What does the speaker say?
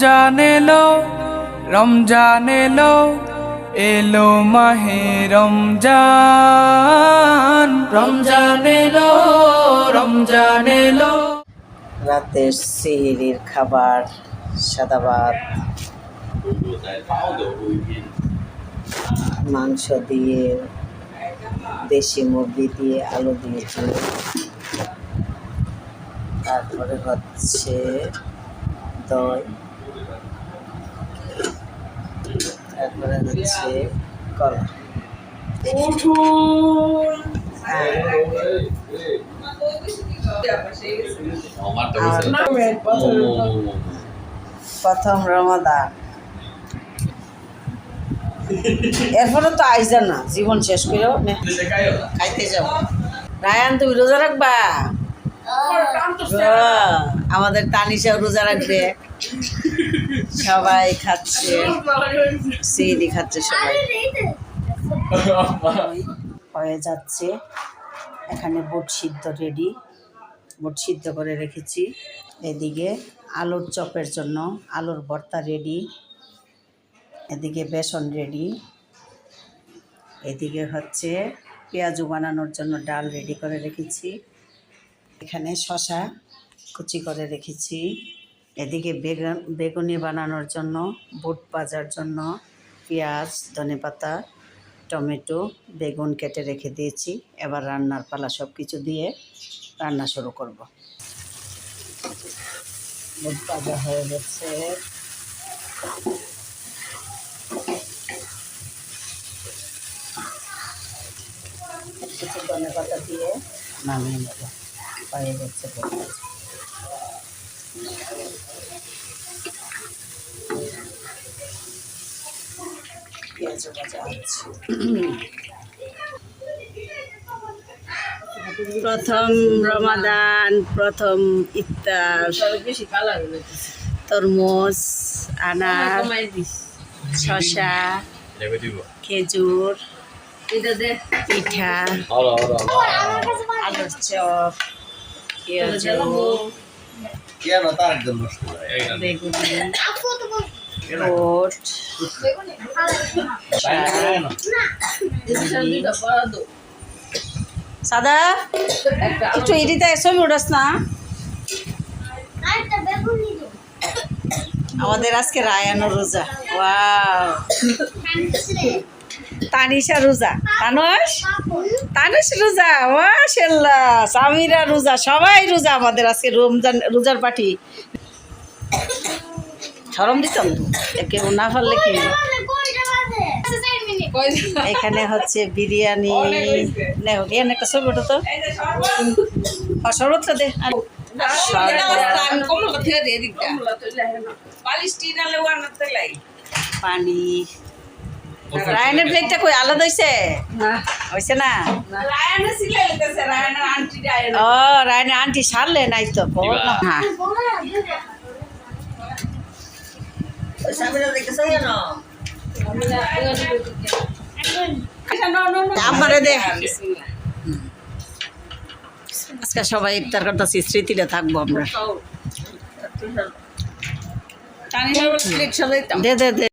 রমজান এলো রমজান এলো এলো মাহে রমজান। রমজান এলো রমজান এলো। রাতের সিহিরির খাবার সাদা ভাত মাংস দিয়ে, দেশি মুরগি দিয়ে, আলু দিয়েছি তারপরে হচ্ছে দই। তারপরে হচ্ছে কলা। প্রথম রমাদান। এরপরে তো আইসা না জীবন শেষ করেও নে, খাইতে যাও। রায়ান তুমি রোজা রাখবা? আমাদের তানিশাও রোজা রাখবে। সবাই খাচ্ছে। সিডি খাচ্ছে সবাই। হয়ে যাচ্ছে। এখানে বুট সিদ্ধ রেডি। বুট সিদ্ধ করে রেখেছি। এদিকে আলুর চপের জন্য আলুর ভর্তা রেডি। এদিকে বেসন রেডি। এদিকে হচ্ছে পেঁয়াজু বানানোর জন্য ডাল রেডি করে রেখেছি। এখানে শশা কুচি করে রেখেছি। এদিকে বেগুন, বেগুনি বানানোর জন্য, বুট ভাজার জন্য পেঁয়াজ, ধনেপাতা, টমেটো, বেগুন কেটে রেখে দিয়েছি। এবার রান্নার পালা সব কিছু দিয়ে রান্না শুরু করব। বুট ভাজা হয়ে গেছে। কিছু ধনে পাতা দিয়ে নামিয়ে নেব। গেছে পেঁয়াজ ভাজা হচ্ছে প্রথম রমাদান প্রথম ইফতার। তরমুজ আনার শশা খেজুর পিঠা আলুর চপ। পেঁয়াজু বেগুনি ওট সাদা একটু এডিতে ছবি উঠাস না আমাদের আজকে রায়ানো রোজা। ওয়াও। তানিশা রোজা। তানস তানুস রোজা মাশাল্লাহ সামিরা রোজা সবাই রোজা আমাদের আজকে রমজান রোজার পার্টি। সরম দিতাম তো? কেউ না পারলে কি? এখানে হচ্ছে বিরিয়ানি। একটা ছবি ওঠো তো দে। পানি। রায়নের প্লেটটা কই? আলাদা হয়েছে হয়েছে না? ও রায়নের আন্টি সারলে নাই তো হ্যাঁ। আমারে দে। আজকে সবাই ইফতার করতেছি স্মৃতিটা থাকব আমরা। দে দে দে।